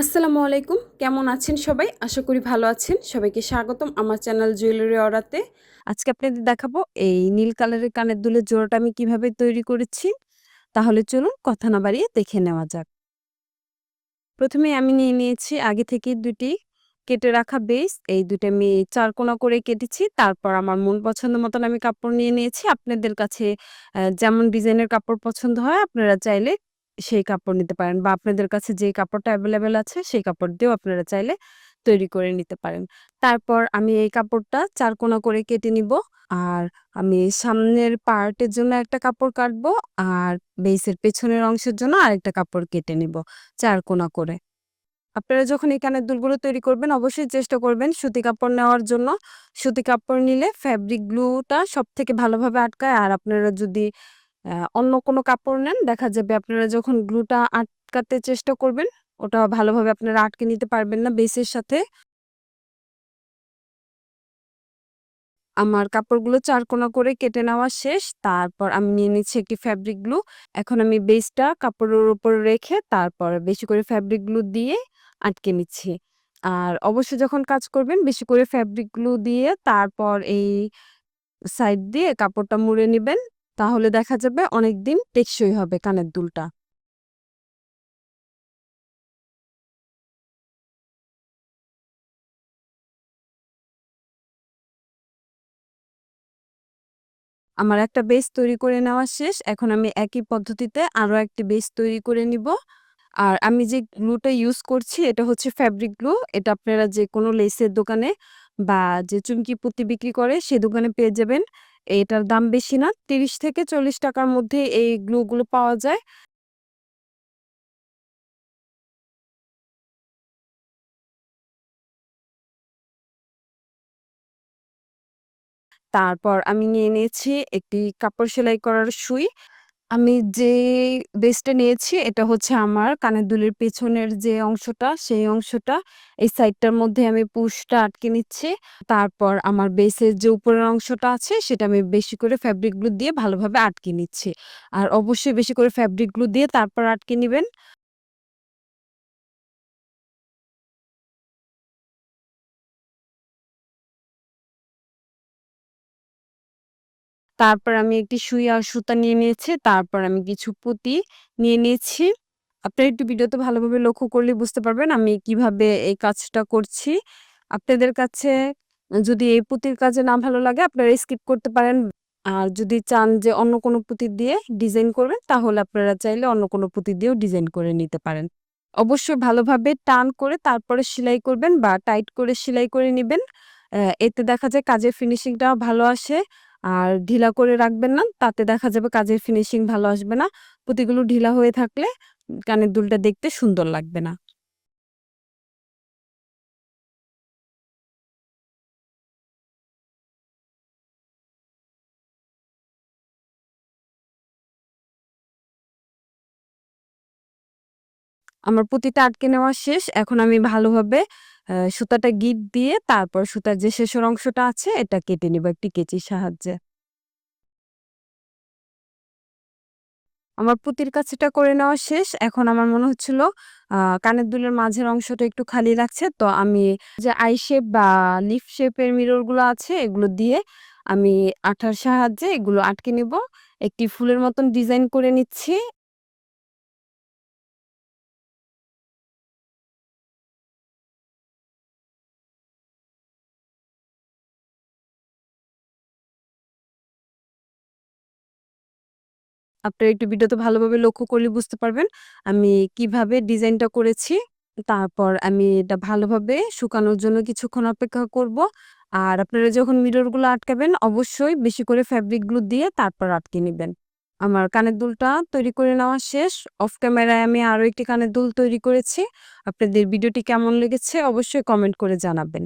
আসসালামু আলাইকুম। কেমন আছেন সবাই? আশা করি ভালো আছেন। সবাইকে স্বাগতম আমার চ্যানেল জুয়েলারি অর্ডারতে আজকে আপনাদের দেখাবো এই নীল কালারের কানের দুলের জোড়াটা আমি কীভাবে তৈরি করেছি। তাহলে চলুন কথা না বাড়িয়ে দেখে নেওয়া যাক। প্রথমে আমি নিয়ে নিয়েছি আগে থেকে দুটি কেটে রাখা বেস। এই দুটো আমি চার কোনা করে কেটেছি। তারপর আমার মন পছন্দ মতন আমি কাপড় নিয়ে নিয়েছি। আপনাদের কাছে যেমন ডিজাইনের কাপড় পছন্দ হয়, আপনারা চাইলে সেই কাপড় নিতে পারেন বা আপনাদের কাছে যে কাপড়টা অ্যাভেলেবেল আছে সেই কাপড় দিয়েও আপনারা চাইলে তৈরি করে নিতে পারেন। তারপর আমি এই কাপড়টা চার কোনা করে কেটে নিব। আর আমি সামনের পার্টের জন্য একটা কাপড় কাটবো আর বেসের পেছনের অংশের জন্য আরেকটা কাপড় কেটে নিব চার কোনা করে। আপনারা যখন এই কানের দুলগুলো তৈরি করবেন অবশ্যই চেষ্টা করবেন সুতি কাপড় নেওয়ার জন্য। সুতি কাপড় নিলে ফ্যাব্রিক গ্লুটা সব থেকে ভালোভাবে আটকায়। আর আপনারা যদি অন্য কোনো কাপড় নেন। দেখা যাবে আপনারা যখন গ্লুটা আটকাতে চেষ্টা করবেন, ওটা ভালোভাবে আপনারা আটকে নিতে পারবেন না বেসের সাথে। আমার কাপড়গুলো চার কোনা করে কেটে নেওয়া শেষ। তারপর আমি নিয়ে নিচ্ছি একটি ফ্যাব্রিক গ্লু এখন আমি বেসটা কাপড়ের উপর রেখে তারপর বেশি করে ফ্যাব্রিক গ্লু দিয়ে আটকে নিচ্ছি। আর অবশ্যই যখন কাজ করবেন, বেশি করে ফ্যাব্রিক গ্লু দিয়ে তারপর এই সাইড দিয়ে কাপড়টা মুড়ে নিবেন। তাহলে দেখা যাবে অনেকদিন টেকসই হবে কানের দুলটা। আমার একটা বেস তৈরি করে নেওয়া শেষ। এখন আমি একই পদ্ধতিতে আরও একটি বেস তৈরি করে নিব। আর আমি যে গ্লুটা ইউজ করছি, এটা হচ্ছে ফ্যাব্রিক গ্লু। এটা আপনারা যে কোনো লেসের দোকানে বা যে চুমকি পুঁতি বিক্রি করে, সে দোকানে পেয়ে যাবেন। এটার দাম বেশি না, তিরিশ থেকে চল্লিশ টাকার মধ্যে এই গ্লুগুলো পাওয়া যায়। তারপর আমি নিয়ে নিয়েছি একটি কাপড় সেলাই করার সুই। আমি যে বেসটা নিয়েছি, এটা হচ্ছে আমার কানের দুলের পেছনের যে অংশটা, সেই অংশটা। এই সাইডটার মধ্যে আমি পুশটা আটকে নিচ্ছি। তারপর আমার বেসের যে উপরের অংশটা আছে, সেটা আমি বেশি করে ফ্যাব্রিক গ্লু দিয়ে ভালোভাবে আটকে নিচ্ছি। আর অবশ্যই বেশি করে ফ্যাব্রিক গ্লু দিয়ে তারপর আটকে নিবেন। তারপর আমি একটি সুই আর সুতা নিয়ে নিয়েছি, তারপর আমি কিছু পুঁতি নিয়ে নিয়েছি। আপনারা একটু ভিডিওতে ভালোভাবে লক্ষ্য করলে বুঝতে পারবেন আমি কীভাবে এই কাজটা করছি। আপনাদের কাছে যদি এই পুঁতির কাজে না ভালো লাগে, আপনারা স্কিপ করতে পারেন। আর যদি চান যে অন্য কোনো পুঁতি দিয়ে ডিজাইন করবেন, তাহলে আপনারা চাইলে অন্য কোনো পুঁতি দিয়েও ডিজাইন করে নিতে পারেন। অবশ্যই ভালোভাবে টান করে তারপরে সেলাই করবেন বা টাইট করে সেলাই করে নেবেন। এতে দেখা যায় কাজের ফিনিশিংটাও ভালো আসে। আর ঢিলা করে রাখবেন না, তাতে দেখা যাবে কাজের ফিনিশিং ভালো আসবে না। পুঁতিগুলো ঢিলা হয়ে থাকলে কানের দুলটা দেখতে সুন্দর লাগবে না। আমার পুঁতিটা আটকে নেওয়া শেষ। এখন আমি ভালোভাবে সুতাটা গিট দিয়ে তারপর সুতার যে শেষের অংশটা আছে, এটা কেটে নিব একটি কেচির সাহায্যে। আমার পুঁতির কাছেটা করে নেওয়া শেষ। এখন আমার মনে হচ্ছিল কানের দুলের মাঝের অংশটা একটু খালি লাগছে, তো আমি যে আই শেপ বা লিফ শেপের মিররগুলো আছে, এগুলো দিয়ে আমি আঠার সাহায্যে এগুলো আটকে নিব। একটি ফুলের মতন ডিজাইন করে নিচ্ছি। আপনারা একটু ভিডিওতে ভালোভাবে লক্ষ্য করলে বুঝতে পারবেন, আমি কীভাবে ডিজাইনটা করেছি, তারপর আমি এটা ভালোভাবে শুকানোর জন্য কিছুক্ষণ অপেক্ষা করব। আর আপনারা যখন মিররগুলো আটকাবেন, অবশ্যই বেশি করে ফ্যাব্রিক গ্লু দিয়ে তারপর আটকে নেবেন। আমার কানের দুলটা তৈরি করে নেওয়া শেষ। অফ ক্যামেরায় আমি আরও একটি কানের দুল তৈরি করেছি। আপনাদের ভিডিওটি কেমন লেগেছে, অবশ্যই কমেন্ট করে জানাবেন।